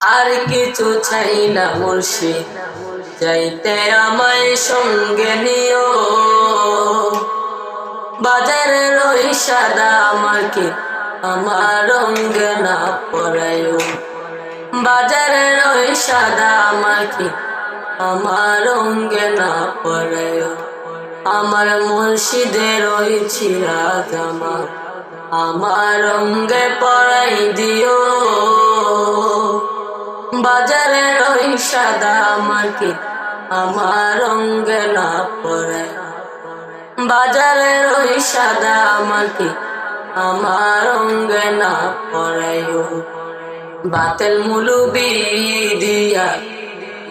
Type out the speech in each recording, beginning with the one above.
আর কিছু চাই না মুর্শিদ, যাইতে আমায় সঙ্গে নিও। বাজারের ওই সাদা আমাকে, আমার রঙ্গে না পড়ায়ও বাজারের ওই সাদা আমাকে, আমার রঙ্গে না পড়ায়ও আমার মুর্শিদের ওই ছিড়া জামা আমার রঙ্গে পড়াই দিও। বাজারের ওই সাদা আমাকে আমার রঙ্গে না পড়ায় বাজারের ওই সাদা আমাকে আমার রঙ্গে না পড়ায়ও বাতেল মুলুবি দিয়া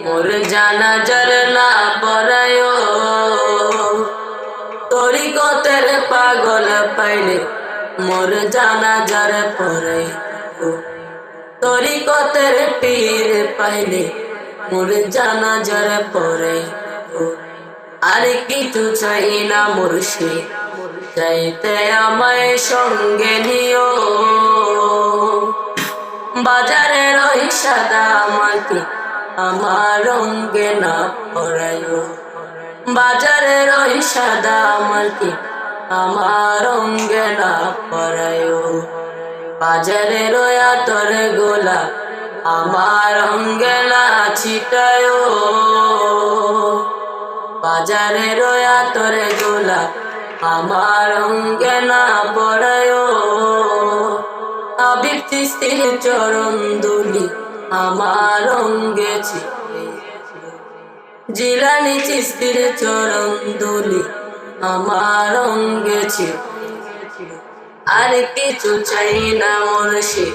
মোর জানা জল না পড়ায়ও তরিকতের পাগল পাইলে মোর জানা যার পড়াই তরিকতের পীর পাইলে মোর জানা যার পড়াই আর কিছু চাই না মুর্শিদ, চাইতে আমায় সঙ্গে নিও। বাজারের ওই সাদা আমাকে আমার রঙ্গে না পড়ায়ও বাজারের ওই সাদা আমাকে আমার রঙ্গে না পড়ায়ও বাজারের ওই আতর গোলা, আমার রঙ্গে না ছিটায়ও বাজারের ওই আতর গোলা, আমার রঙ্গে না তিস্তির চরণ দুলি আমার রঙ্গে জিলানি চিস্তির চরণ দুলি আমার রঙ্গে আর কিছু চাই না মুর্শিদ।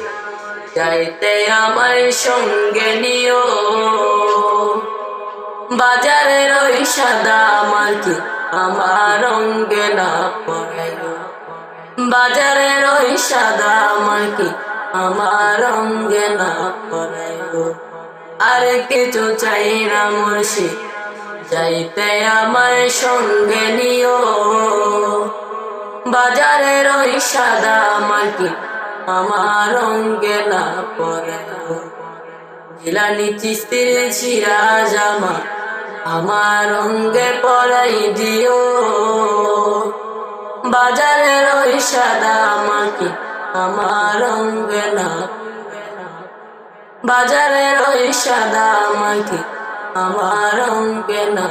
যাইতে আমার সঙ্গে নিও। বাজারের ওই সাদা আমাকে আমার রঙ্গে না পড়াইও বাজারের ওই সাদা আমাকে আমার রঙ্গে না পড়াইও আর কিছু চাই না মুর্শিদ। যাইতে আমার সঙ্গে নিও। বাজারের ওই সাদা আমাকে আমার রঙ্গে না পরে জিলানি চিস্তির ছিরা জামা আমার রঙ্গে পরাই দিও বাজারের ওই সাদা আমাকে আমার রঙ্গে না বাজারের ওই সাদা আমাকে আমার রঙ্গে না